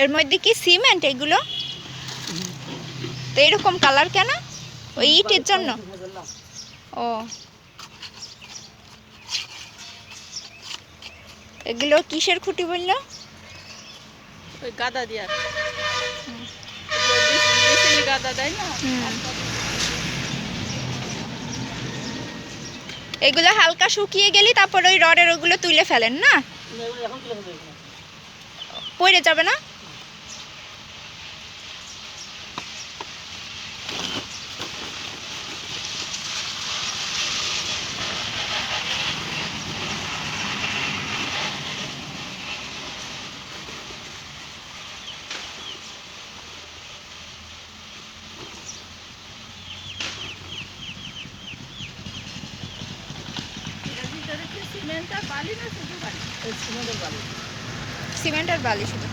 এর মধ্যে কি সিমেন্ট এগুলো? তো এরকম কালার কেন? ওই ইটের জন্য? ও। এগুলো কিসের খুঁটি বলল? ওই গাদা দিয়া। গাদা দেয় না? এগুলো হালকা শুকিয়ে গেলে তারপর ওই রডের ওগুলো তুলে ফেলেন না? পড়ে যাবে না? সিমেন্ট আর বালি? শুধু।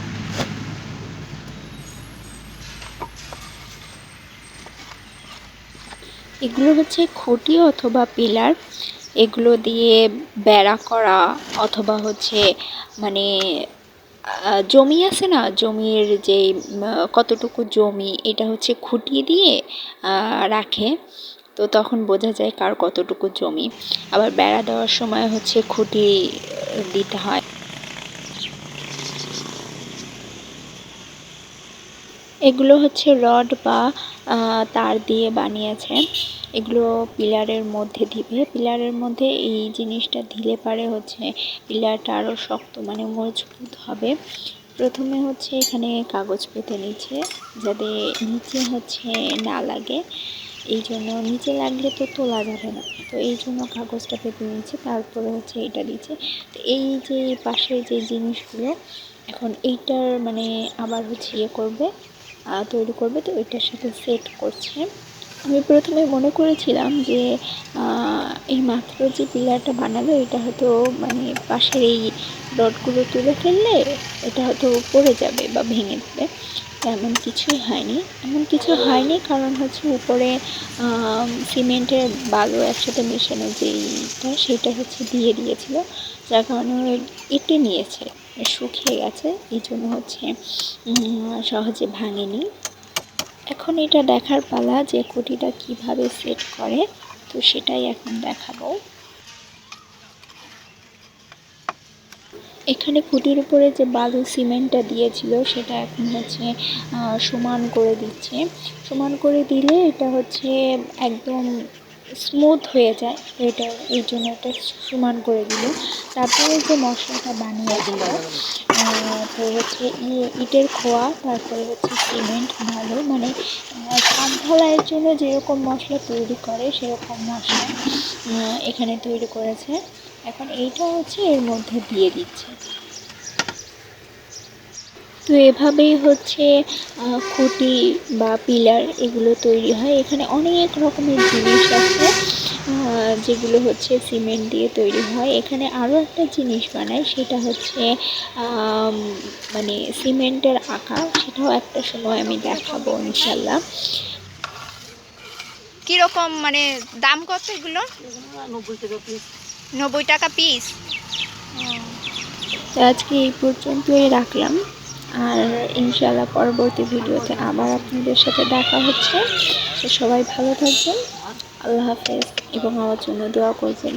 এগুলো হচ্ছে খুঁটি অথবা পিলার। এগুলো দিয়ে বেড়া করা অথবা হচ্ছে মানে জমি আছে না? জমির যে কতটুকু জমি এটা হচ্ছে খুঁটি দিয়ে রাখে। তো তখন বোঝা যায় কার কতটুকু জমি। আবার বেড়া দেওয়ার সময় হচ্ছে খুঁটি দিতে হয়। এগুলো হচ্ছে রড বা তার দিয়ে বানিয়েছে। এগুলো পিলারের মধ্যে দিবে। পিলারের মধ্যে এই জিনিসটা দিলে পারে হচ্ছে পিলারটা আরও শক্ত মানে মজবুত হবে। প্রথমে হচ্ছে এখানে কাগজ পেতে নিচ্ছে, যাতে নিচে হচ্ছে না লাগে। এই জন্য নিচে লাগলে তো তোলা যাবে না। তো এই জন্য কাগজটা পেতে নিয়েছি, তারপরে হচ্ছে এটা দিয়েছে। তো এই যে পাশে যে জিনিসগুলো, এখন এইটার মানে আবার হচ্ছে ইয়ে করবে তৈরি করবে, তো ওইটার সাথে সেট করছে। আমি প্রথমে মনে করেছিলাম যে এই মাত্র যে পিলারটা বানালো এটা হয়তো মানে পাশের এই রডগুলো তুলে ফেললে এটা হয়তো পড়ে যাবে বা ভেঙে যাবে এমন কিছুই হয়নি। এমন কিছু হয়নি কারণ হচ্ছে উপরে সিমেন্টের বালু একসাথে মেশানো যেইটা, সেটা হচ্ছে দিয়ে দিয়েছিল। যার কারণে এঁটে নিয়েছে, শুকিয়ে গেছে। এই জন্য হচ্ছে সহজে ভাঙেনি। এখন এটা দেখার পালা যে কুটিটা কীভাবে সেট করে, তো সেটাই এখন দেখাবো। এখানে খুঁটির উপরে যে বালু সিমেন্টটা দিয়েছিল, সেটা এখন হচ্ছে সমান করে দিচ্ছে। সমান করে দিলে এটা হচ্ছে একদম স্মুথ হয়ে যায়। এটা এই জন্য এটা সমান করে দিল। তারপরে যে মশলাটা বানিয়ে দিল আহ, তো হচ্ছে ইটের খোয়া তারপরে হচ্ছে সিমেন্ট ভালো মানে আহ, ছাদ ঢালাইয়ের জন্য যেরকম মশলা তৈরি করে সেরকম মশলা এখানে তৈরি করেছে। এখন এইটা হচ্ছে এর মধ্যে দিয়ে দিচ্ছে। তো এভাবেই হচ্ছে খুঁটি বা পিলার এগুলো তৈরি হয়। এখানে অনেক রকমের জিনিস আছে যেগুলো হচ্ছে সিমেন্ট দিয়ে তৈরি হয়। এখানে আরও একটা জিনিস বানায় সেটা হচ্ছে মানে সিমেন্টের আঁকা সেটাও একটা সময় আমি দেখাবো ইনশাল্লাহ কীরকম মানে দাম কত এগুলো? নব্বই টাকা পিস নব্বই টাকা পিস আজকে এই পর্যন্তই রাখলাম। আর ইনশাল্লাহ পরবর্তী ভিডিওতে আবার আপনাদের সাথে দেখা হচ্ছে। সবাই ভালো থাকবেন। আল্লাহ হাফেজ এবং আমার জন্য দোয়া করবেন।